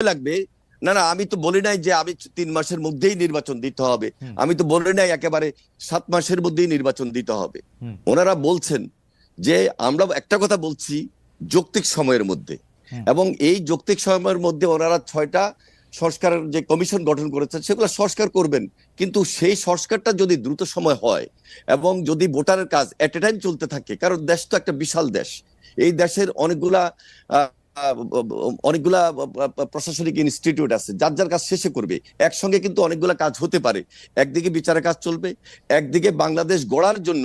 লাগবে। না না আমি তো বলি নাই যে আমি তিন মাসের মধ্যেই নির্বাচন দিতে হবে। আমি তো বলি নাই একেবারে সাত মাসের মধ্যেই নির্বাচন দিতে হবে। ওনারা বলছেন যে আমরা একটা কথা বলছি যৌক্তিক সময়ের মধ্যে। এবং এই যৌক্তিক সময়ের মধ্যে ওনারা ছয়টা সংস্কারের যে কমিশন গঠন করেছেন সেগুলো সংস্কার করবেন। কিন্তু সেই সংস্কারটা যদি দ্রুত সময় হয় এবং যদি ভোটারের কাজ এট এ টাইম চলতে থাকে কারণ দেশ তো একটা বিশাল দেশ। এই দেশের অনেকগুলা অনেকগুলা প্রশাসনিক ইনস্টিটিউট আছে, যার যার কাজ শেষে করবে। একসঙ্গে কিন্তু অনেকগুলা কাজ হতে পারে। একদিকে বিচারের কাজ চলবে, একদিকে বাংলাদেশ গড়ার জন্য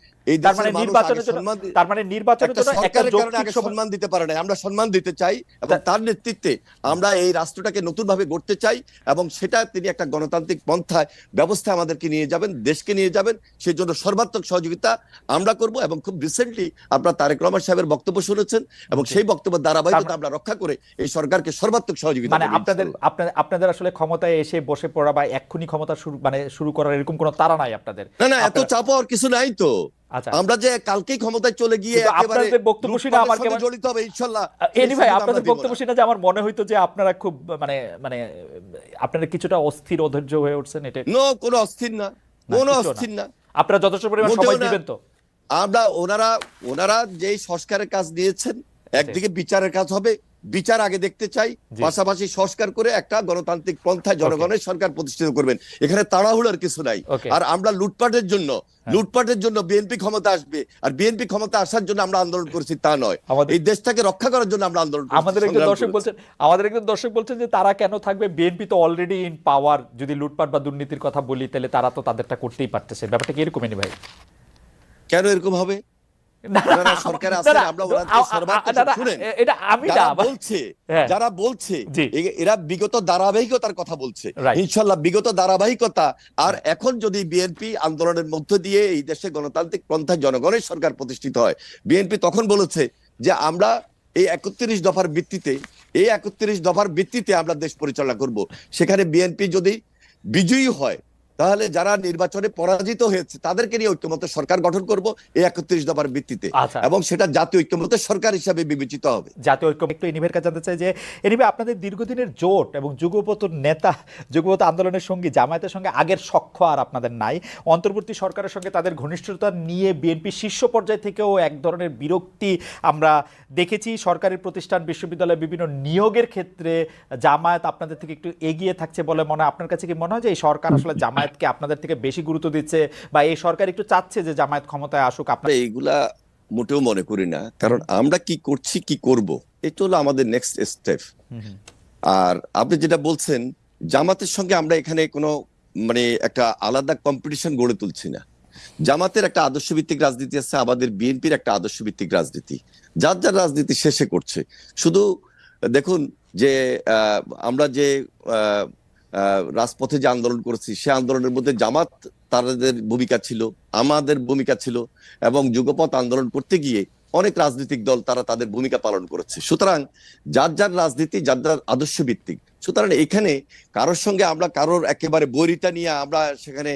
তার মানে নির্বাচনের জন্য তার মানে নির্বাচনের জন্য একটা কারণে যৌক্তিক আগে সময়- সম্মান দিতে পারে না আমরা সম্মান দিতে চাই এবং তার নেতৃত্বে আমরা এই রাষ্ট্রটাকে নতুন ভাবে গড়তে চাই এবং সেটা তিনি একটা গণতান্ত্রিক পন্থায় ব্যবস্থা আমাদেরকে নিয়ে যাবেন দেশকে নিয়ে যাবেন। সেই জন্য সর্বাত্মক সহযোগিতা আমরা করব এবং খুব রিসেন্টলি আপনারা তারেক রহমান সাহেবের বক্তব্য শুনেছেন এবং সেই বক্তব্যের ধারাবাহিকতা আমরা রক্ষা করে এই সরকারকে সর্বাত্মক সহযোগিতা মানে আপনাদের। আপনাদের আসলে ক্ষমতায় এসে বসে পড়া বা এক্ষুনি ক্ষমতা শুরু মানে শুরু করার এরকম কোনো তারা নাই আপনাদের? না না এত চাপ কিছু নাই তো। আমরা যে কালকেই ক্ষমতায় চলে গিয়ে একেবারে বক্তব্য শুনে আমার কেমন- জড়িত হবে ইনশাআল্লাহ এনি ভাই আপনাদের বক্তব্য শুনে যে আমার মনে হইতো যে আপনারা খুব মানে মানে আপনারা কিছুটা অস্থির অধৈর্য হয়ে উঠছেন এটা নো কোনো অস্থির না। কোনো অস্থির না। আপনারা যথেষ্ট পরিমাণ সময় দিবেন তো। আমরা ওনারা ওনারা যেই সংস্কারের কাজ নিয়েছেন একদিকে বিচারের কাজ হবে বিচার আগে দেখতে চাই। পাশাপাশি সংস্কার করে একটা গণতান্ত্রিক পন্থায় জনগণের সরকার প্রতিষ্ঠিত করবেন। এখানে তাড়াহুড়ার কিছু নাই। আর আমরা লুটপাটের জন্য। লুটপাটের জন্য বিএনপি ক্ষমতা আসবে আর বিএনপি ক্ষমতা আসার জন্য আমরা আন্দোলন করেছি তা নয়। আমাদের- এই দেশটাকে রক্ষা করার জন্য আমরা আন্দোলন আমাদের একজন দর্শক বলছেন আমাদের একজন দর্শক বলছেন যে তারা কেন থাকবে? বিএনপি তো অলরেডি ইন পাওয়ার যদি লুটপাট বা দুর্নীতির কথা বলি তাহলে তারা তো তাদেরটা করতেই পারতেছে। ব্যাপারটা কি এরকমই ভাই? কেন এরকম হবে? যারা বলছে হ্যাঁ। যারা বলছে জি। এ- এরা বিগত ধারাবাহিকতার কথা বলছে। ইনশাল্লাহ বিগত ধারাবাহিকতা আর এখন যদি বিএনপি আন্দোলনের মধ্য দিয়ে এই দেশে গণতান্ত্রিক পন্থায় জনগণের সরকার প্রতিষ্ঠিত হয় বিএনপি তখন বলেছে যে আমরা এই একত্রিশ দফার ভিত্তিতে এই একত্রিশ দফার ভিত্তিতে আমরা দেশ পরিচালনা করব। সেখানে বিএনপি যদি বিজয়ী হয় তাহলে যারা নির্বাচনে পরাজিত হয়েছে তাদেরকে নিয়ে ঐক্যমত সরকার গঠন করব এই একত্রিশ দফার ভিত্তিতে। আচ্ছা। এবং সেটা জাতীয় ঐক্যমত সরকার হিসাবে বিবেচিত হবে। জাতীয় ঐক্য একটু এনিভের কাছে জানতে চাই যে এনিভে আপনাদের দীর্ঘদিনের জোট এবং যুগপত নেতা যুগপত আন্দোলনের সঙ্গে জামায়াতের সঙ্গে আগের সখ্য আর আপনাদের নাই। অন্তর্বর্তী সরকারের সঙ্গে তাদের ঘনিষ্ঠতা নিয়ে বিএনপি শীর্ষ পর্যায় থেকেও এক ধরনের বিরক্তি আমরা দেখেছি। সরকারি প্রতিষ্ঠান বিশ্ববিদ্যালয়ে বিভিন্ন নিয়োগের ক্ষেত্রে জামায়াত আপনাদের থেকে একটু এগিয়ে থাকছে বলে মনে হয়। আপনার কাছে কি মনে হয় যে এই সরকার আসলে জামায়াতকে আপনাদের থেকে বেশি গুরুত্ব দিচ্ছে বা এই সরকার একটু চাচ্ছে যে জামায়াত ক্ষমতায় আসুক আপনার এইগুলা মোটেও মনে করি না। কারণ আমরা কি করছি কি করব এটা হলো আমাদের নেক্সট স্টেপ। আর আপনি যেটা বলছেন জামাতের সঙ্গে আমরা এখানে কোনো মানে একটা আলাদা কম্পিটিশন গড়ে তুলছি না। জামাতের একটা আদর্শ ভিত্তিক রাজনীতি আছে আমাদের বিএনপির একটা আদর্শ ভিত্তিক রাজনীতি। যার যার রাজনীতি শেষে করছে। শুধু দেখুন যে আহ, আমরা যে রাজপথে যে আন্দোলন করেছি, সে আন্দোলনের মধ্যে জামাত তাদের ভূমিকা ছিল, আমাদের ভূমিকা ছিল এবং যুগপথ আন্দোলন করতে গিয়ে অনেক রাজনৈতিক দল তারা তাদের ভূমিকা পালন করেছে। সুতরাং যার যার রাজনীতি, যার যার আদর্শ ভিত্তিক সুতরাং এখানে কারোর সঙ্গে আমরা কারোর একেবারে বৈরিতা নিয়ে আমরা সেখানে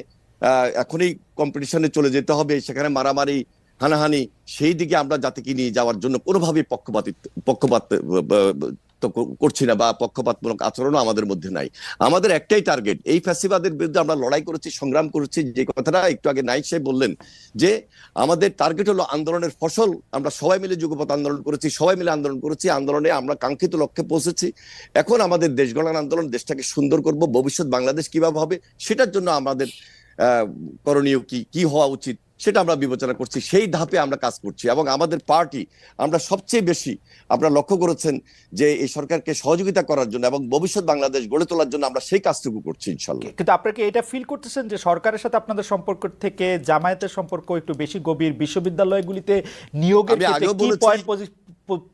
এখনই কম্পিটিশনে চলে যেতে হবে, সেখানে মারামারি, হানাহানি, সেই দিকে আমরা জাতিকে নিয়ে যাওয়ার জন্য কোনোভাবেই পক্ষপাত পক্ষপাত করছি না বা পক্ষপাতমূলক আচরণও আমাদের মধ্যে নাই। আমাদের একটাই টার্গেট এই ফ্যাসিবাদের বিরুদ্ধে আমরা লড়াই করেছি, সংগ্রাম করেছি, যে কথাটা একটু আগে নাইক সাহেব বললেন যে আমাদের টার্গেট হলো আন্দোলনের ফসল। আমরা সবাই মিলে যুগপথ আন্দোলন করেছি, সবাই মিলে আন্দোলন করেছি, আন্দোলনে আমরা কাঙ্ক্ষিত লক্ষ্যে পৌঁছেছি। এখন আমাদের দেশ গঠন আন্দোলন, দেশটাকে সুন্দর করব, ভবিষ্যৎ বাংলাদেশ কীভাবে হবে, সেটার জন্য আমাদের করণীয় কি কি হওয়া উচিত? সেটা আমরা বিবেচনা করছি সেই ধাপে আমরা কাজ করছি এবং আমাদের পার্টি আমরা সবচেয়ে বেশি আপনারা লক্ষ্য করেছেন যে এই সরকারকে সহযোগিতা করার জন্য এবং ভবিষ্যৎ বাংলাদেশ গড়ে তোলার জন্য আমরা সেই কাজটুকু করছি ইনশাল্লাহ। কিন্তু আপনারা কি এটা ফিল করতেছেন যে সরকারের সাথে আপনাদের সম্পর্ক থেকে জামায়াতের সম্পর্ক একটু বেশি গভীর বিশ্ববিদ্যালয়গুলিতে নিয়োগের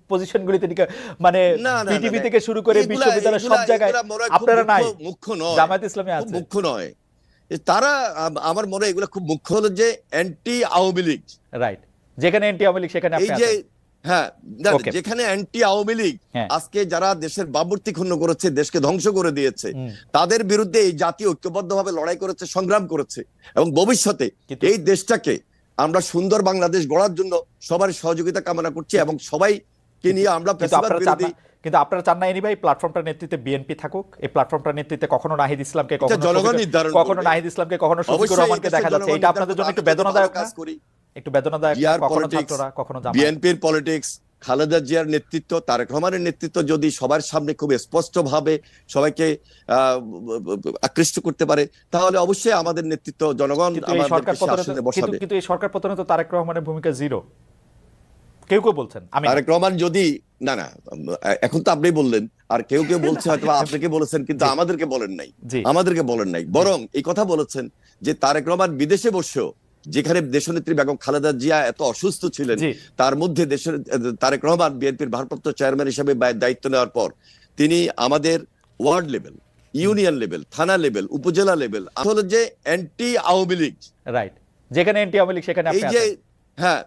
পজিশনগুলিতে মানে পিটিভি থেকে শুরু করে বিশ্ববিদ্যালয় সব জায়গায় আপনারা নাই। মুখ্য- নয়। জামায়াত ইসলামী আছে। মুখ্য নয়। তারা আমার মনে এগুলো খুব মুখ্য হলো যে অ্যান্টি আওয়ামী লীগ। রাইট যেখানে এনটি আওয়ামী লীগ সেখানে এই যে হ্যাঁ যেখানে অ্যান্টি আওয়ামী লীগ হ্যাঁ। আজকে যারা দেশের বাবর্তি ক্ষুণ্ণ করেছে দেশকে ধ্বংস করে দিয়েছে তাদের বিরুদ্ধে এই জাতি ঐক্যবদ্ধভাবে লড়াই করেছে সংগ্রাম করেছে এবং ভবিষ্যতে এই দেশটাকে আমরা সুন্দর বাংলাদেশ গড়ার জন্য সবার সহযোগিতা কামনা করছি এবং নিয়ে আমরা কিন্তু আপনারা চান না এনি ভাই প্ল্যাটফর্মটার নেতৃত্বে বিএনপি থাকুক। এই প্ল্যাটফর্মটার নেতৃত্বে কখনো নাহিদ ইসলামকে কখনো জনগণ নির্ধারণ কখনো নাহিদ ইসলামকে কখনো শফিকুর রহমানকে দেখা যাচ্ছে। এটা আপনাদের জন্য একটু বেদনাদায়ক কাজ করি। একটু বেদনাদায়ক কখনো ছাত্ররা কখনো বিএনপির পলিটিক্স খালেদা জিয়ার নেতৃত্ব তারেক রহমানের নেতৃত্ব যদি সবার সামনে খুব স্পষ্ট ভাবে সবাইকে আকৃষ্ট করতে পারে তাহলে অবশ্যই আমাদের নেতৃত্ব জনগণ আমাদের কিন্তু এই সরকার পতনে তো তারেক রহমানের ভূমিকা জিরো কেউ কেউ বলছেন আমি না। তারেক রহমান যদি না না এখন তো আপনি বললেন আর কেউ কেউ বলছে হয়তো আপনাকে বলেছেন কিন্তু আমাদেরকে বলেন নাই। আমাদেরকে বলেন নাই। বরং এই কথা বলেছেন যে তারেক রহমান বিদেশে বসেও যেখানে দেশনেত্রী বেগম খালেদা জিয়া এত অসুস্থ ছিলেন তার মধ্যে দেশের তারেক রহমান বিএনপির ভারপ্রাপ্ত চেয়ারম্যান হিসেবে দায়িত্ব নেওয়ার পর তিনি আমাদের ওয়ার্ড লেভেল ইউনিয়ন লেভেল থানা লেভেল উপজেলা লেভেল আসলে যে অ্যান্টি আওয়ামী লীগ। রাইট। যেখানে এনটি আওয়ামী লীগ সেখানে এই যে। হ্যাঁ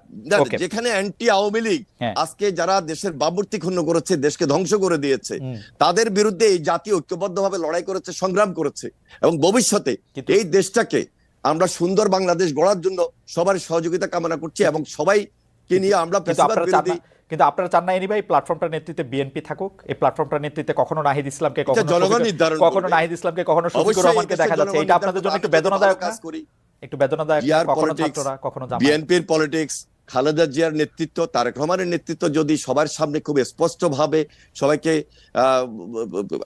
যেখানে অ্যান্টি আওয়ামী লীগ হ্যাঁ। আজকে যারা দেশের বাবর্তি ক্ষুণ্ণ করেছে দেশকে ধ্বংস করে দিয়েছে তাদের বিরুদ্ধে এই জাতি ঐক্যবদ্ধভাবে লড়াই করেছে সংগ্রাম করেছে এবং ভবিষ্যতে এই দেশটাকে আমরা সুন্দর বাংলাদেশ গড়ার জন্য সবার সহযোগিতা কামনা করছি এবং সবাইকে নিয়ে আমরা কিন্তু আপনারা চান না এনি ভাই প্ল্যাটফর্মটার নেতৃত্বে বিএনপি থাকুক। এই প্ল্যাটফর্মটার নেতৃত্বে কখনো নাহিদ ইসলামকে কখনো জনগণ নির্ধারণ কখনো নাহিদ ইসলামকে কখনো শফিকুর রহমানকে দেখা যাচ্ছে। এটা আপনাদের জন্য একটু বেদনাদায়ক কাজ করি। একটু বেদনাদায়ক কখনো ছাত্ররা কখনো জামায়াত বিএনপির পলিটিক্স খালেদা জিয়ার নেতৃত্ব তারেক রহমানের নেতৃত্ব যদি সবার সামনে খুব স্পষ্ট ভাবে সবাইকে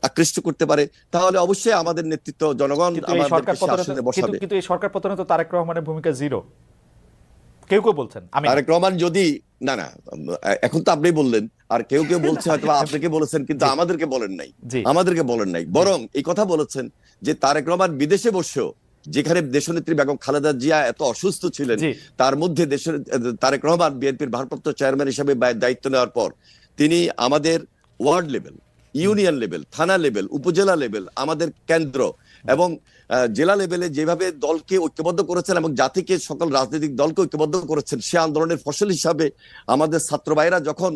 আকৃষ্ট করতে পারে তাহলে অবশ্যই আমাদের নেতৃত্ব জনগণ কিন্তু এই সরকার পতনে তো- তারেক রহমানের ভূমিকা জিরো কেউ কেউ বলছেন তারেক রহমান যদি না না এখন তো আপনি বললেন আর কেউ কেউ বলছে হয়তো আপনাকে বলেছেন কিন্তু আমাদেরকে বলেন নাই। আমাদেরকে বলেন নাই। বরং এই কথা বলেছেন যে তারেক রহমান বিদেশে বসেও যেখানে দেশনেত্রী বেগম খালেদা জিয়া এত অসুস্থ ছিলেন তার মধ্যে দেশের তারেক রহমান বিএনপির ভারপ্রাপ্ত চেয়ারম্যান হিসেবে দায়িত্ব নেওয়ার পর তিনি আমাদের ওয়ার্ড লেভেল ইউনিয়ন লেভেল থানা লেভেল উপজেলা লেভেল আমাদের কেন্দ্র এবং জেলা লেভেলে যেভাবে দলকে ঐক্যবদ্ধ করেছেন এবং জাতিকে সকল রাজনৈতিক দলকে ঐক্যবদ্ধ করেছেন সে আন্দোলনের ফসল হিসাবে আমাদের ছাত্র ভাইরা যখন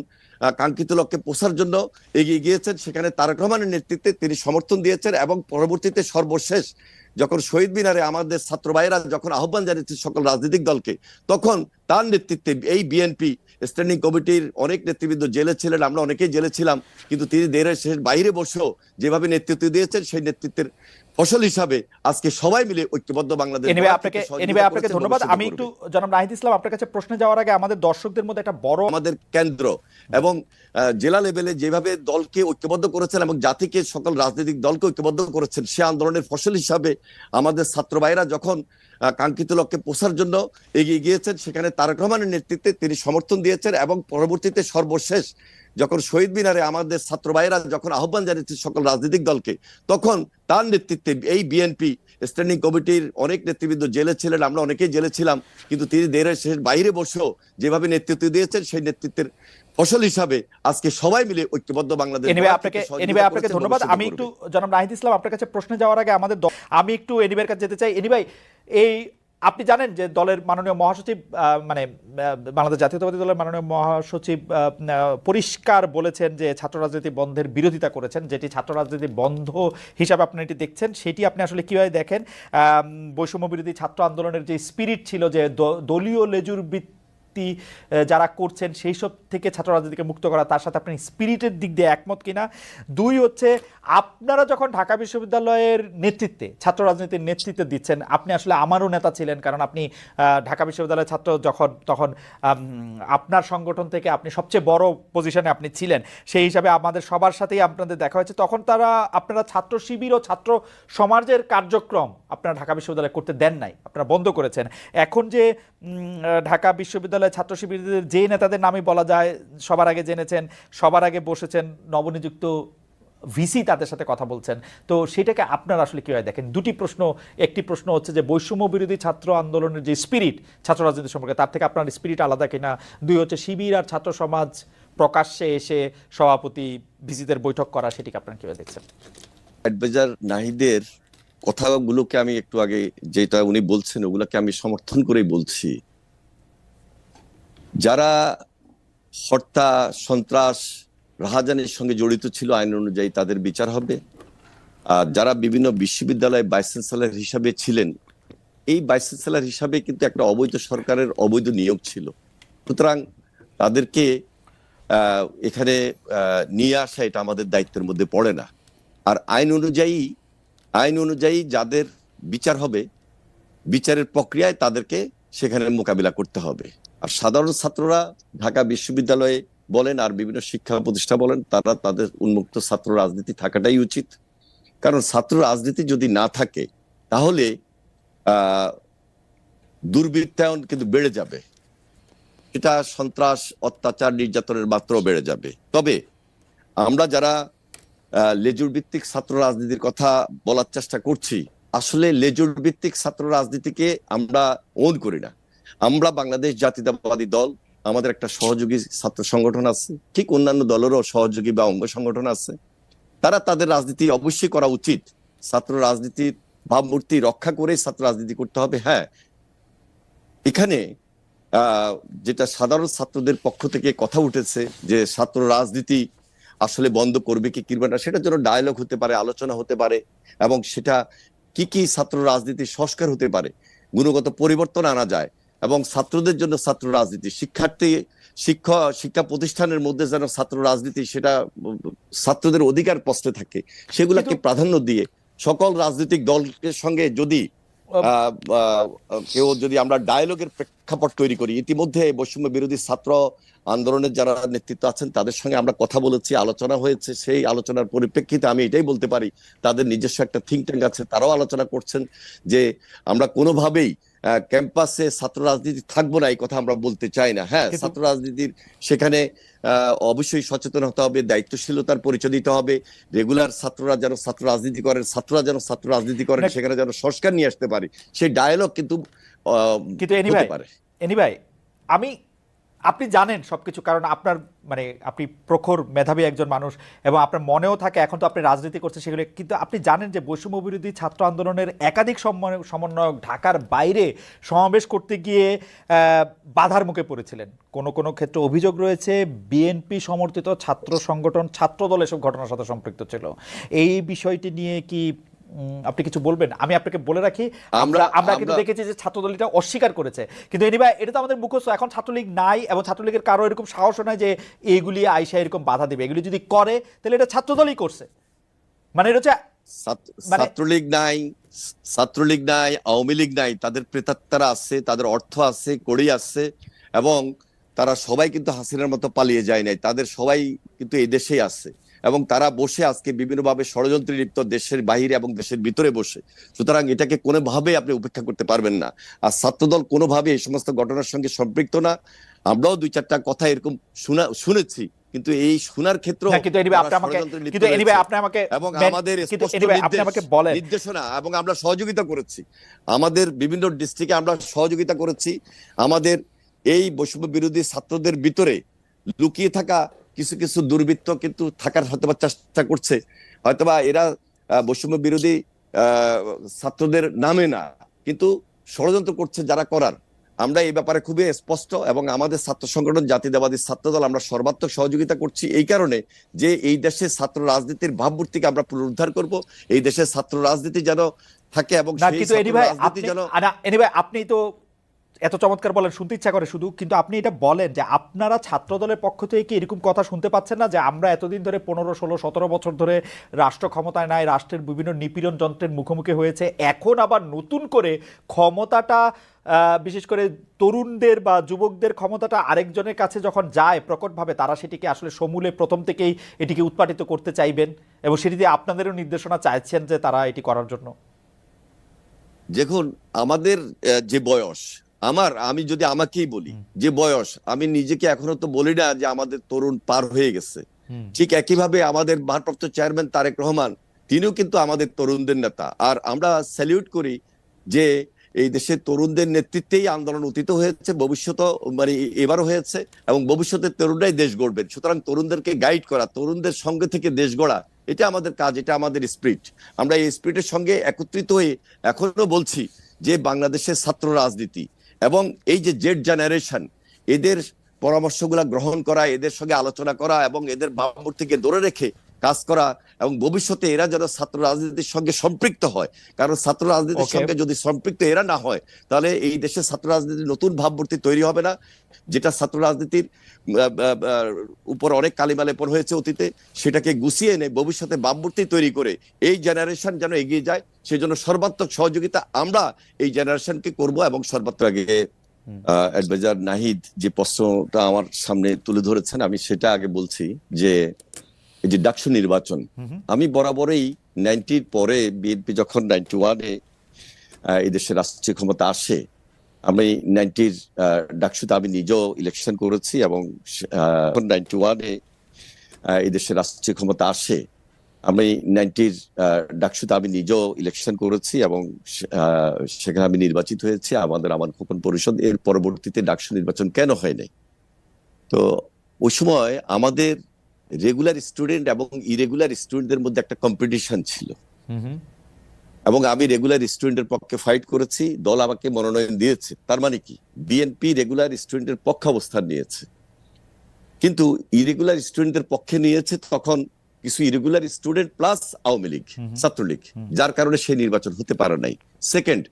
কাঙ্ক্ষিত লক্ষ্যে পৌঁছার জন্য এগিয়ে গিয়েছেন সেখানে তারেক রহমানের নেতৃত্বে তিনি সমর্থন দিয়েছেন এবং পরবর্তীতে সর্বশেষ যখন শহীদ মিনারে আমাদের ছাত্র ভাইয়েরা যখন আহ্বান জানিয়েছে সকল রাজনৈতিক দলকে, তখন তার নেতৃত্বে এই বিএনপি স্ট্যান্ডিং কমিটির অনেক নেতৃবৃন্দ জেলে ছিলেন, আমরা অনেকেই জেলে ছিলাম, কিন্তু তিনি দেশের বাইরে বসেও যেভাবে নেতৃত্ব দিয়েছেন, সেই নেতৃত্বের ফসল হিসাবে আজকে সবাই মিলে ঐক্যবদ্ধ বাংলাদেশ গড়ার আপনাকে এনিওয়ে আপনাকে ধন্যবাদ। আমি একটু জনাব নাহিদ ইসলাম আপনার কাছে প্রশ্নে যাওয়ার আগে আমাদের দর্শকদের মধ্যে একটা বড় আমাদের কেন্দ্র এবং জেলা লেভেলে যেভাবে দলকে ঐক্যবদ্ধ করেছেন এবং জাতিকে সকল রাজনৈতিক দলকে ঐক্যবদ্ধ করেছেন সে আন্দোলনের ফসল হিসাবে আমাদের ছাত্র ভাইরা যখন কাঙ্ক্ষিত লক্ষ্যে পৌঁছার জন্য এগিয়ে গিয়েছেন সেখানে তারেক রহমানের নেতৃত্বে তিনি সমর্থন দিয়েছেন এবং পরবর্তীতে সর্বশেষ যখন শহীদ মিনারে আমাদের ছাত্র ভাইয়েরা যখন আহ্বান জানিয়েছে সকল রাজনৈতিক দলকে তখন তার নেতৃত্বে এই বিএনপি স্ট্যান্ডিং কমিটির অনেক নেতৃবৃন্দ জেলে ছিলেন আমরা অনেকেই জেলে ছিলাম কিন্তু তিনি দেড়ের শেষ বাইরে বসেও যেভাবে নেতৃত্ব দিয়েছেন সেই নেতৃত্বের ফসল হিসাবে আজকে সবাই মিলে ঐক্যবদ্ধ বাংলাদেশ এনিবে আপনাকে এনিবে আপনাকে ধন্যবাদ। আমি একটু জনাব নাহিদ ইসলাম আপনার কাছে প্রশ্নে যাওয়ার আগে আমাদের আমি একটু এনিবের কাছে যেতে চাই। এনিভাই এই আপনি জানেন যে দলের মাননীয় মহাসচিব মানে বাংলাদেশ জাতীয়তাবাদী দলের মাননীয় মহাসচিব পরিষ্কার বলেছেন যে ছাত্র রাজনীতি বন্ধের বিরোধিতা করেছেন, যেটি ছাত্র রাজনীতি বন্ধ হিসাবে আপনি এটি দেখছেন, সেটি আপনি আসলে কীভাবে দেখেন? বৈষম্য বিরোধী ছাত্র আন্দোলনের যে স্পিরিট ছিল যে দলীয় লেজুর ভিত্তি আহ, যারা করছেন সেই সব থেকে ছাত্র রাজনীতিকে মুক্ত করা তার সাথে আপনি স্পিরিটের দিক দিয়ে একমত কিনা? দুই হচ্ছে আপনারা যখন ঢাকা বিশ্ববিদ্যালয়ের নেতৃত্বে ছাত্র রাজনীতির নেতৃত্বে দিচ্ছেন আপনি আসলে আমারও নেতা ছিলেন কারণ আপনি ঢাকা বিশ্ববিদ্যালয়ের ছাত্র যখন তখন আপনার সংগঠন থেকে আপনি সবচেয়ে বড় পজিশনে আপনি ছিলেন। সেই হিসাবে আমাদের সবার সাথেই আপনাদের দেখা হয়েছে। তখন তারা আপনারা ছাত্র শিবির ও ছাত্র সমাজের কার্যক্রম আপনারা ঢাকা বিশ্ববিদ্যালয়ে করতে দেন নাই আপনারা বন্ধ করেছেন। এখন যে ঢাকা আহ, ঢাকা বিশ্ববিদ্যালয়ের ছাত্র শিবিরদের যে নেতাদের নামই বলা যায়, সবার আগে জেনেছেন, সবার আগে বসেছেন নবনিযুক্ত ভিসি তাদের সাথে কথা বলছেন। তো সেটাকে আপনারা আসলে কীভাবে দেখেন? দুটি প্রশ্ন, একটি প্রশ্ন হচ্ছে যে বৈষম্য বিরোধী ছাত্র আন্দোলনের যে স্পিরিট ছাত্র রাজনীতি সম্পর্কে, তার থেকে আপনার স্পিরিট আলাদা কিনা? দুই হচ্ছে শিবির আর ছাত্র সমাজ প্রকাশ্যে এসে সভাপতি ভিসিদের বৈঠক করা, সেটিকে আপনারা কীভাবে দেখছেন? অ্যাডভাইজার নাহিদের কথাগুলোকে আমি একটু আগে যেটা উনি বলছেন, ওগুলোকে আমি সমর্থন করেই বলছি। যারা হত্যা, সন্ত্রাস, রাহাজানের সঙ্গে জড়িত ছিল, আইন অনুযায়ী তাদের বিচার হবে। আর যারা বিভিন্ন বিশ্ববিদ্যালয়ে ভাইস চ্যান্সেলর হিসাবে ছিলেন, এই ভাইস চ্যান্সেলর হিসাবে কিন্তু একটা অবৈধ সরকারের অবৈধ নিয়োগ ছিল। সুতরাং তাদেরকে এখানে নিয়ে আসা এটা আমাদের দায়িত্বের মধ্যে পড়ে না। আর আইন অনুযায়ী আইন অনুযায়ী যাদের বিচার হবে, বিচারের প্রক্রিয়ায় তাদেরকে সেখানে মোকাবিলা করতে হবে। আর সাধারণ ছাত্ররা ঢাকা বিশ্ববিদ্যালয়ে বলেন আর বিভিন্ন শিক্ষা প্রতিষ্ঠা বলেন, তারা তাদের উন্মুক্ত ছাত্র রাজনীতি থাকাটাই উচিত। কারণ ছাত্র রাজনীতি যদি না থাকে, তাহলে দুর্বৃত্তায়ন কিন্তু বেড়ে যাবে। এটা সন্ত্রাস, অত্যাচার, নির্যাতনের মাত্রাও বেড়ে যাবে। তবে আমরা যারা লেজুর ভিত্তিক ছাত্র রাজনীতির কথা বলার চেষ্টা করছি, আসলে লেজুর ভিত্তিক ছাত্র রাজনীতিকে আমরা ওন করি না। আমরা বাংলাদেশ জাতীয়তাবাদী দল, আমাদের একটা সহযোগী ছাত্র সংগঠন আছে, ঠিক অন্যান্য দলেরও সহযোগী বা অঙ্গ সংগঠন আছে, তারা তাদের রাজনীতি অবশ্যই করা উচিত। ছাত্র রাজনীতির ভাবমূর্তি রক্ষা করে ছাত্র রাজনীতি করতে হবে হ্যাঁ। এখানে যেটা সাধারণ ছাত্রদের পক্ষ থেকে কথা উঠেছে যে ছাত্র রাজনীতি আসলে বন্ধ করবে কি কিনবে না, সেটার জন্য ডায়ালগ হতে পারে, আলোচনা হতে পারে, এবং সেটা কি কি ছাত্র রাজনীতি সংস্কার হতে পারে, গুণগত পরিবর্তন আনা যায়। এবং ছাত্রদের জন্য ছাত্র রাজনীতি। শিক্ষার্থী শিক্ষা শিক্ষা প্রতিষ্ঠানের মধ্যে যেন ছাত্র রাজনীতি সেটা ছাত্রদের অধিকার প্রশ্নে থাকে। সেগুলোকে প্রাধান্য দিয়ে সকল রাজনৈতিক দলের সঙ্গে যদি কেউ যদি আমরা ডায়ালগের প্রেক্ষাপট তৈরি করি ইতিমধ্যে বৈষম্য বিরোধী ছাত্র আন্দোলনের যারা নেতৃত্ব আছেন তাদের সঙ্গে আমরা কথা বলেছি আলোচনা হয়েছে। সেই আলোচনার পরিপ্রেক্ষিতে আমি এটাই বলতে পারি তাদের নিজস্ব একটা থিঙ্ক ট্যাঙ্ক আছে তারাও আলোচনা করছেন যে আমরা কোনোভাবেই ক্যাম্পাসে ছাত্র রাজনীতি থাকব না এই কথা আমরা বলতে চাই না। হ্যাঁ ছাত্র রাজনীতির সেখানে আহ, অবশ্যই সচেতন হতে হবে দায়িত্বশীলতার পরিচয় দিতে হবে রেগুলার ছাত্ররা যেন ছাত্র রাজনীতি করেন ছাত্ররা যেন ছাত্র রাজনীতি করেন সেখানে যেন সংস্কার নিয়ে আসতে পারে। সেই ডায়ালগ কিন্তু কিন্তু এনি ভাই এনি ভাই আমি আপনি জানেন সব কিছু কারণ আপনার মানে আপনি প্রখর মেধাবী একজন মানুষ এবং আপনার মনেও থাকে, এখন তো আপনি রাজনীতি করছেন সেগুলো, কিন্তু আপনি জানেন যে বৈষম্য বিরোধী ছাত্র আন্দোলনের একাধিক সমন্বয়- সমন্বয়ক ঢাকার বাইরে সমাবেশ করতে গিয়ে বাধার মুখে পড়েছিলেন। কোনো কোনো ক্ষেত্রে অভিযোগ রয়েছে, বিএনপি সমর্থিত ছাত্র সংগঠন, ছাত্রদল এসব ঘটনার সাথে সম্পৃক্ত ছিল। এই বিষয়টি নিয়ে কি আপনি কিছু বলবেন? আমি আপনাকে বলে রাখি আমরা আমরা- কিন্তু দেখেছি যে ছাত্রদল এটা অস্বীকার করেছে। কিন্তু এনিবা এটা তো আমাদের মুখস্থ। এখন ছাত্রলীগ নাই এবং ছাত্রলীগের কারও এরকম সাহসও নাই যে এইগুলি আইসা এরকম বাধা দেবে। এগুলি যদি করে তাহলে এটা ছাত্রদলই করছে। মানে এটা হচ্ছে মানে- ছাত্রলীগ নাই ছাত্রলীগ নাই আওয়ামী লীগ নাই তাদের প্রেতাত্মারা আছে তাদের অর্থ আছে কড়ি আছে এবং তারা সবাই কিন্তু হাসিনার মতো পালিয়ে যায় নাই। তাদের সবাই কিন্তু এই দেশেই আছে। এবং তারা বসে আজকে বিভিন্নভাবে ষড়যন্ত্রে লিপ্ত দেশের বাইরে এবং দেশের ভিতরে বসে। সুতরাং এটাকে কোনোভাবে আপনি উপেক্ষা করতে পারবেন না। আর ছাত্রদল কোনোভাবে এই সমস্ত ঘটনার সঙ্গে সম্পৃক্ত না। আমরাও দুই চারটা কথা এরকম শোনা শুনেছি কিন্তু এই শোনার ক্ষেত্রে কিন্তু anyway আপনি আমাকে কিন্তু anyway আপনি আমাকে এবং আমাদের আপনি আমাকে বলেন। নির্দেশনা এবং আমরা সহযোগিতা করেছি। আমাদের বিভিন্ন ডিস্ট্রিক্টে আমরা সহযোগিতা করেছি। আমাদের এই বৈষম্য বিরোধী ছাত্রদের ভিতরে লুকিয়ে থাকা কিছু কিছু দুর্বৃত্ত কিন্তু থাকার হয়তোবা চেষ্টা করছে। হয়তোবা এরা বৈষম্য বিরোধী ছাত্রদের নামে না। কিন্তু ষড়যন্ত্র করছে যারা করার। আমরা এই ব্যাপারে খুবই স্পষ্ট এবং আমাদের ছাত্র সংগঠন জাতীয়তাবাদী ছাত্রদল আমরা সর্বাত্মক সহযোগিতা করছি এই কারণে যে এই দেশের ছাত্র রাজনীতির ভাবমূর্তিকে আমরা পুনরুদ্ধার করব। এই দেশের ছাত্র রাজনীতি যেন থাকে এবং ছাত্র আপনি তো এত চমৎকার বলেন, শুনতে ইচ্ছা করে শুধু, কিন্তু আপনি এটা বলেন যে আপনারা ছাত্র দলের পক্ষ থেকে কি এরকম কথা শুনতে পাচ্ছেন না যে আমরা এতদিন ধরে পনেরো, ষোলো, সতেরো বছর ধরে রাষ্ট্র ক্ষমতায় নাই, রাষ্ট্রের বিভিন্ন নিপীড়ন যন্ত্রের মুখোমুখি হয়েছে, এখন আবার নতুন করে ক্ষমতাটা বিশেষ করে তরুণদের বা যুবকদের ক্ষমতাটা আরেকজনের কাছে যখন যায় প্রকটভাবে, তারা সেটিকে আসলে সমূলে প্রথম থেকেই এটিকে উৎপাদিত করতে চাইবেন এবং সেটি দিয়ে আপনাদেরও নির্দেশনা চাইছেন যে তারা এটি করার জন্য। দেখুন, আমাদের যে বয়স আমার আমি যদি আমাকেই বলি যে বয়স আমি নিজেকে এখনও তো বলি না যে আমাদের তরুণ পার হয়ে গেছে। ঠিক একইভাবে আমাদের ভারপ্রাপ্ত চেয়ারম্যান তারেক রহমান তিনিও কিন্তু আমাদের তরুণদের নেতা। আর আমরা স্যালিউট করি যে এই দেশের তরুণদের নেতৃত্বেই আন্দোলন অতীত হয়েছে ভবিষ্যৎ মানে এবারও হয়েছে এবং ভবিষ্যতে তরুণরাই দেশ গড়বেন। সুতরাং তরুণদেরকে গাইড করা তরুণদের সঙ্গে থেকে দেশ গড়া এটা আমাদের কাজ এটা আমাদের স্পিরিট আমরা এই স্পিরিটের সঙ্গে একত্রিত হয়ে এখনও বলছি যে বাংলাদেশের ছাত্র রাজনীতি এবং এই যে জেড জেনারেশন, এদের পরামর্শগুলা গ্রহণ করা, এদের সঙ্গে আলোচনা করা এবং এদের বামুর থেকে দূরে রেখে কাজ করা এবং ভবিষ্যতে এরা যেন ছাত্র রাজনীতির সঙ্গে সম্পৃক্ত হয়। কারণ ছাত্র রাজনীতির সঙ্গে যদি সম্পৃক্ত এরা না হয় তাহলে এই দেশের ছাত্র রাজনীতির নতুন ভাবমূর্তি তৈরি হবে না যেটা ছাত্র রাজনীতির উপর অনেক কালিমালেপন হয়েছে অতীতে সেটাকে গুছিয়ে এনে ভবিষ্যতে ভাবমূর্তি তৈরি করে এই জেনারেশন যেন এগিয়ে যায় সেই জন্য সর্বাত্মক সহযোগিতা আমরা এই জেনারেশনকে করব এবং সর্বাত্মক আগে অ্যাডভাইজার নাহিদ যে প্রশ্নটা আমার সামনে তুলে ধরেছেন আমি সেটা আগে বলছি যে এই যে ডাকসু নির্বাচন। আমি বরাবরই নাইনটির পরে বিএনপি যখন নাইনটি ওয়ানে এই দেশের রাষ্ট্রীয় ক্ষমতা আসে, আমি নাইনটির ডাকসুতে আমি নিজেও ইলেকশন করেছি এবং নাইনটি ওয়ানে এই দেশের রাষ্ট্রীয় ক্ষমতা আসে, আমি নাইনটির ডাকসুতে আমি নিজেও ইলেকশন করেছি এবং সেখানে আমি নির্বাচিত হয়েছি, আমাদের আমার গোপন পরিষদ, এর পরবর্তীতে ডাকসু নির্বাচন কেন হয় নাই তো ওই সময় আমাদের রেগুলার স্টুডেন্ট এবং ইরেগুলার স্টুডেন্টদের মধ্যে একটা কম্পিটিশন ছিল। এবং আমি রেগুলার স্টুডেন্টের পক্ষে ফাইট করেছি দল আমাকে মনোনয়ন দিয়েছে। তার মানে কি? বিএনপি রেগুলার স্টুডেন্টের পক্ষে অবস্থান নিয়েছে। কিন্তু ইরেগুলার স্টুডেন্টদের পক্ষে নিয়েছে তখন কিছু irregular student plus Awami League. Chhatra League যার কারণে সেই নির্বাচন হতে পারে নাই। সেকেন্ড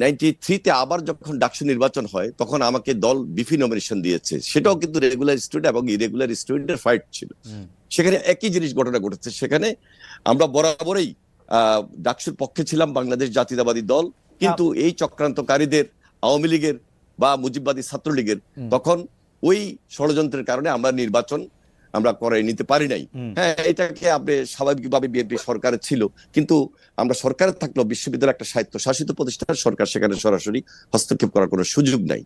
নাইনটি থ্রিতে আবার যখন ডাকসু নির্বাচন হয় তখন আমাকে দল বিফি নমিনেশন দিয়েছে। সেটাও কিন্তু রেগুলার স্টুডেন্ট এবং ইরেগুলার স্টুডেন্টের ফাইট ছিল। সেখানে একই জিনিস ঘটনা ঘটেছে। সেখানে আমরা বরাবরই ডাকসুর পক্ষে ছিলাম বাংলাদেশ জাতীয়তাবাদী দল। কিন্তু এই চক্রান্তকারীদের আওয়ামী লীগের বা মুজিববাদী ছাত্রলীগের তখন ওই ষড়যন্ত্রের কারণে আমরা নির্বাচন আমরা করে নিতে পারি নাই। হ্যাঁ এটাকে আপনি স্বাভাবিকভাবে বিএনপি সরকারে ছিল। কিন্তু আমরা সরকারে থাকলেও বিশ্ববিদ্যালয় একটা স্বায়ত্ত শাসিত প্রতিষ্ঠান সরকার সেখানে সরাসরি হস্তক্ষেপ করার কোনো সুযোগ নাই।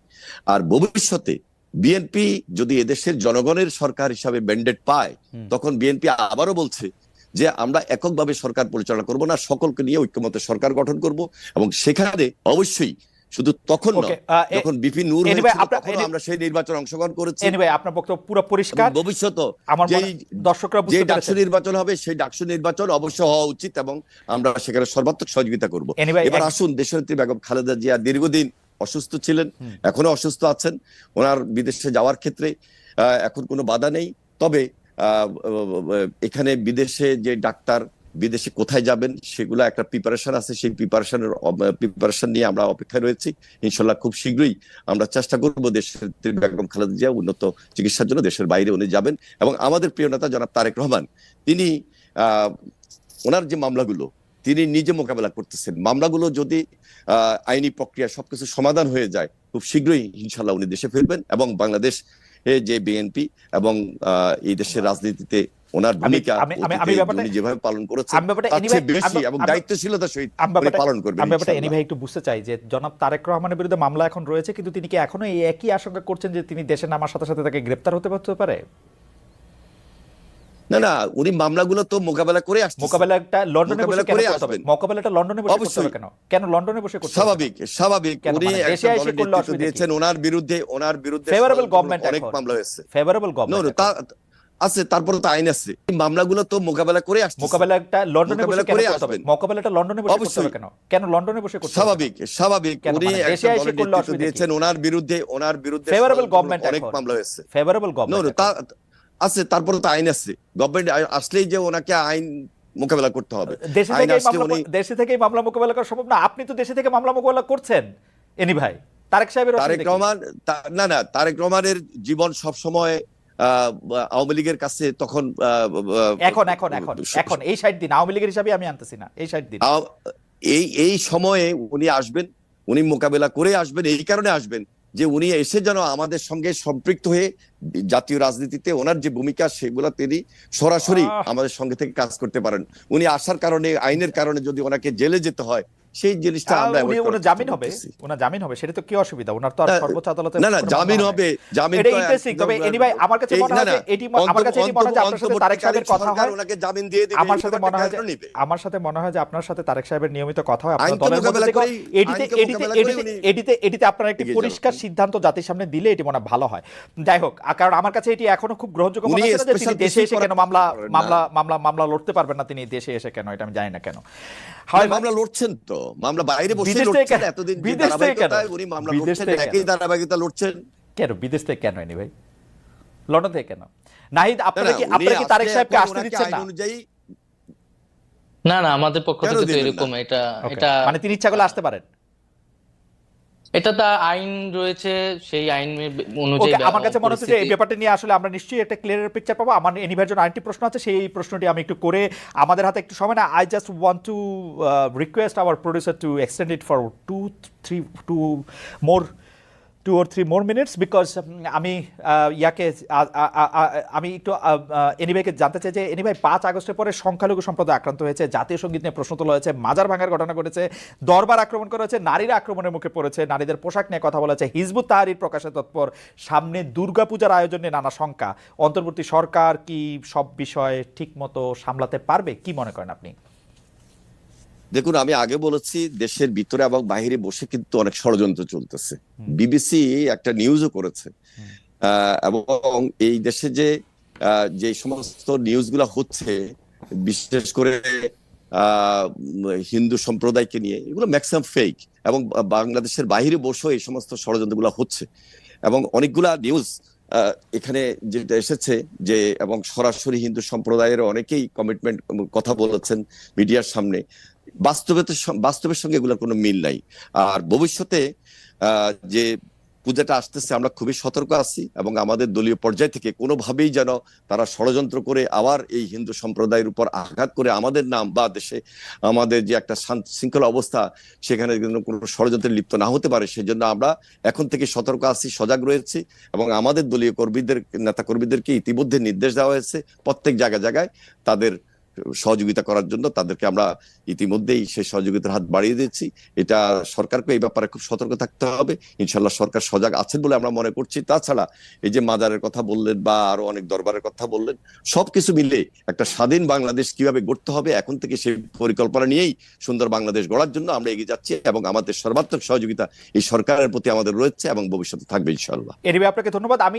আর ভবিষ্যতে বিএনপি যদি এদেশের জনগণের সরকার হিসাবে ব্যান্ডেড পায় তখন বিএনপি আবারও বলছে যে আমরা এককভাবে সরকার পরিচালনা করব না সকলকে নিয়ে ঐক্যমত সরকার গঠন করব এবং সেখানে অবশ্যই শুধু তখন যখন বিপি নূর হয়েছিল, আমরা সেই নির্বাচন অংশগ্রহণ করেছি। এনিওয়ে আপনার বক্তব্য পুরো পরিষ্কার। এবং আমার যেই দর্শকরা যে ডাকসু নির্বাচন হবে সেই ডাকসু নির্বাচন অবশ্য হওয়া উচিত এবং আমরা সেখানে সর্বাত্মক সহযোগিতা করব। এবার আসুন দেশনেত্রী বেগম খালেদা জিয়া দীর্ঘদিন অসুস্থ ছিলেন এখনও অসুস্থ আছেন। ওনার বিদেশে যাওয়ার ক্ষেত্রে আহ, এখন কোনো বাধা নেই। তবে আহ, এখানে বিদেশে যে ডাক্তার বিদেশে কোথায় যাবেন, সেগুলো একটা প্রিপারেশন আছে। সেই প্রিপারেশনের প্রিপারেশন নিয়ে আমরা অপেক্ষায় রয়েছি। ইনশাল্লাহ খুব শীঘ্রই আমরা চেষ্টা করব দেশের বেগম খালেদা জিয়া উন্নত চিকিৎসার জন্য দেশের বাইরে উনি যাবেন। এবং আমাদের প্রিয় নেতা জনাব তারেক রহমান, তিনি ওনার যে মামলাগুলো, তিনি নিজে মোকাবেলা করতেছেন। মামলাগুলো যদি আইনি প্রক্রিয়া সবকিছু সমাধান হয়ে যায়, খুব শীঘ্রই ইনশাল্লাহ উনি দেশে ফিরবেন এবং বাংলাদেশ যে বিএনপি এবং এই দেশের রাজনীতিতে ওনার ভূমিকা আমি- যেভাবে পালন করেছেন বেশি এবং দায়িত্বশীলতার সহিত পালন করবেন আমি ব্যাপারটা ইনশাআল্লাহ। এনি ভাই একটু বুঝতে চাই যে জনাব তারেক রহমানের বিরুদ্ধে মামলা এখন রয়েছে কিন্তু তিনি কি এখনও এই একই আশঙ্কা করছেন যে তিনি দেশে নামার সাথে সাথে তাকে গ্রেপ্তার হতে হতে পারে? না না উনি মামলাগুলো তো মোকাবেলা করে আসছে। মোকাবেলাটা লন্ডনে বসে করে আসবেন। মোকাবেলাটা লন্ডনে বসে করতে কেন? কেন লন্ডনে বসে করতে স্বাভাবিক স্বাভাবিক। উনি মানে একটা এসে করলে দিয়েছেন ওনার বিরুদ্ধে ওনার বিরুদ্ধে Favorable ষড়যন্ত্র অনেক মামলা হয়েছে। ফেভারেবল তা আছে তারপরে তো আইন আছে। এই মামলাগুলো তো মোকাবেলা করে আসছে মোকাবেলাটা লন্ডনে বসে মোকাবেলা করে আসবেন। মোকাবেলাটা লন্ডনে বসে করতে হবে কেন? কেন লন্ডনে বসে করতে স্বাভাবিক স্বাভাবিক। উনি একটা দলের নেতৃত্ব দিয়েছেন ওনার বিরুদ্ধে ওনার বিরুদ্ধে ষড়যন্ত্র government অনেক মামলা হয়েছে। ফেভারেবল গভর্নমেন্ট তা আছে তারপরে তো আইন আছে। গভর্নমেন্ট আসলেই যে ওনাকে আইন মোকাবেলা করতে হবে। দেশে থেকে মামলা দেশে থেকে মামলা মোকাবেলা করা সম্ভব না। আপনি তো দেশে থেকে মামলা মোকাবেলা করছেন এনি ভাই। তারেক সাহেবের তারেক রহমান না না তারেক রহমানের জীবন সব সময় আওয়ামী লীগের কাছে তখন এখন এখন এখন এখন এই ষাট দিন আওয়ামী লীগের হিসাবে আমি আনতেছি না এই ষাট দিন। এই এই সময়ে উনি আসবেন উনি মোকাবেলা করে আসবেন এই কারণে আসবেন যে উনি এসে যেন আমাদের সঙ্গে সম্পৃক্ত হয়ে জাতীয় রাজনীতিতে ওনার যে ভূমিকা সেগুলো তিনি সরাসরি আমাদের সঙ্গে থেকে কাজ করতে পারেন। উনি আসার কারণে আইনের কারণে যদি ওনাকে জেলে যেতে হয় সেই জিনিসটা আমরা উনি ওনার জামিন হবে। ওনার জামিন হবে? সেটা তো কি অসুবিধা? ওনার তো আর সর্বোচ্চ আদালতে না না জামিন হবে জামিন এটা ইন্টারেস্টিং তবে আমার কাছে মনে হয় এটি আমার কাছে এটি মনে হয় আপনার সাথে তারেক সাহেবের কথা হয়। ওনাকে জামিন দিয়ে দিবে আমার সাথে মনে হয়? আমার সাথে মনে হয় যে আপনার সাথে তারেক সাহেবের নিয়মিত কথা হয় আপনার দলের মধ্যে এডিতে উনি- এডিতে এডিতে আপনার একটি পরিষ্কার সিদ্ধান্ত জাতির সামনে দিলে এটি মনে হয় ভালো হয়। যাই হোক কারণ আমার কাছে এটি এখনও খুব গ্রহণযোগ্য মনে হচ্ছে যে তিনি দেশে এসে কেন মামলা মামলা মামলা মামলা লড়তে পারবেন না তিনি দেশে এসে কেন এটা আমি জানি না কেন। হয় মামলা লড়ছেন তো মামলা বাইরে বসে লড়ছেন এতদিন বিদেশ থেকে কেন? উনি মামলা লড়ছেন একই ধারাবাহিকতা লড়ছেন। কেন? বিদেশ থেকে কেন হয়নি ভাই? লন্ডন থেকে কেন? নাহিদ না, আপনারা না, কি আপনারা কি তারেক সাহেবকে আসতে দিচ্ছেন না? অনুযায়ী না না আমাদের পক্ষ থেকে তো এরকম এটা এটা মানে তিনি ইচ্ছা করলে আসতে পারেন। এটা তা আইন রয়েছে সেই আইন অনুযায়ী আমার কাছে মনে হচ্ছে যে এই ব্যাপারটা নিয়ে আসলে আমরা নিশ্চয়ই একটা ক্লিয়ার পিকচার পাবো। আমার এনিভার জন্য আরেকটি প্রশ্ন আছে সেই প্রশ্নটি আমি একটু করে আমাদের হাতে একটু সময় না I just want to request our producer to extend it for two three two more two or three more minutes because আমি ইয়াকে, আ- আ- আমি একটু এনিভাইকে জানতে চাই যে এনিভাই পাঁচ আগস্টের পরে সংখ্যালঘু সম্প্রদায় আক্রান্ত হয়েছে, জাতীয় সংগীত নিয়ে প্রশ্ন তোলা হয়েছে, মাজার ভাঙার ঘটনা ঘটেছে, দরবার আক্রমণ করা হয়েছে, নারীরা আক্রমণের মুখে পড়েছে, নারীদের পোশাক নিয়ে কথা বলেছে হিজবুত তাহারির প্রকাশে তৎপর, সামনে দুর্গাপূজার আয়োজন নিয়ে নানা শঙ্কা, অন্তর্বর্তী সরকার কি সব বিষয় ঠিক মতো সামলাতে পারবে, কি মনে করেন আপনি? দেখুন আমি আগে বলেছি দেশের ভিতরে এবং বাইরে বসে কিন্তু অনেক ষড়যন্ত্র চলতেছে। বিবিসি একটা নিউজও করেছে। এবং এই দেশে যে যে সমস্ত নিউজগুলো হচ্ছে বিশেষ করে হিন্দু সম্প্রদায়কে নিয়ে এগুলো ম্যাক্সিমাম ফেক এবং বাংলাদেশের বাইরে বসেও এই সমস্ত ষড়যন্ত্রগুলো হচ্ছে। এবং অনেকগুলা নিউজ এখানে যেটা এসেছে যে এবং সরাসরি হিন্দু সম্প্রদায়ের অনেকেই কমিটমেন্ট কথা বলেছেন মিডিয়ার সামনে। বাস্তবের বাস্তবের সঙ্গে এগুলোর কোনো মিল নাই। আর ভবিষ্যতে যে পূজাটা আসতেছে, আমরা খুবই সতর্ক আছি এবং আমাদের দলীয় পর্যায় থেকে কোনোভাবেই যেন তারা ষড়যন্ত্র করে আবার এই হিন্দু সম্প্রদায়ের উপর আঘাত করে আমাদের নাম বা দেশে আমাদের যে একটা শৃঙ্খলা অবস্থা, সেখানে কোনো ষড়যন্ত্রে লিপ্ত না হতে পারে, সেজন্য আমরা এখন থেকে সতর্ক আছি, সজাগ রয়েছি এবং আমাদের দলীয় কর্মীদের নেতা কর্মীদেরকে ইতিমধ্যে নির্দেশ দেওয়া হয়েছে প্রত্যেক জায়গায় জায়গায় তাদের সহযোগিতা করার জন্য তাদেরকে আমরা ইতিমধ্যেই সেই সহযোগিতার হাত বাড়িয়ে দিচ্ছি এটা সরকারকে এই ব্যাপারে খুব সতর্ক থাকতে হবে। ইনশাল্লাহ সরকার সজাগ আছেন বলে আমরা মনে করছি। তাছাড়া এই যে মাজারের কথা বললেন বা আরও অনেক দরবারের কথা বললেন, সবকিছু মিলে একটা স্বাধীন বাংলাদেশ কীভাবে গড়তে হবে, এখন থেকে সেই পরিকল্পনা নিয়েই সুন্দর বাংলাদেশ গড়ার জন্য আমরা এগিয়ে যাচ্ছি এবং আমাদের সর্বাত্মক সহযোগিতা এই সরকারের প্রতি আমাদের রয়েছে এবং ভবিষ্যতে থাকবে ইনশাল্লাহ এনিবে আপনাকে ধন্যবাদ। আমি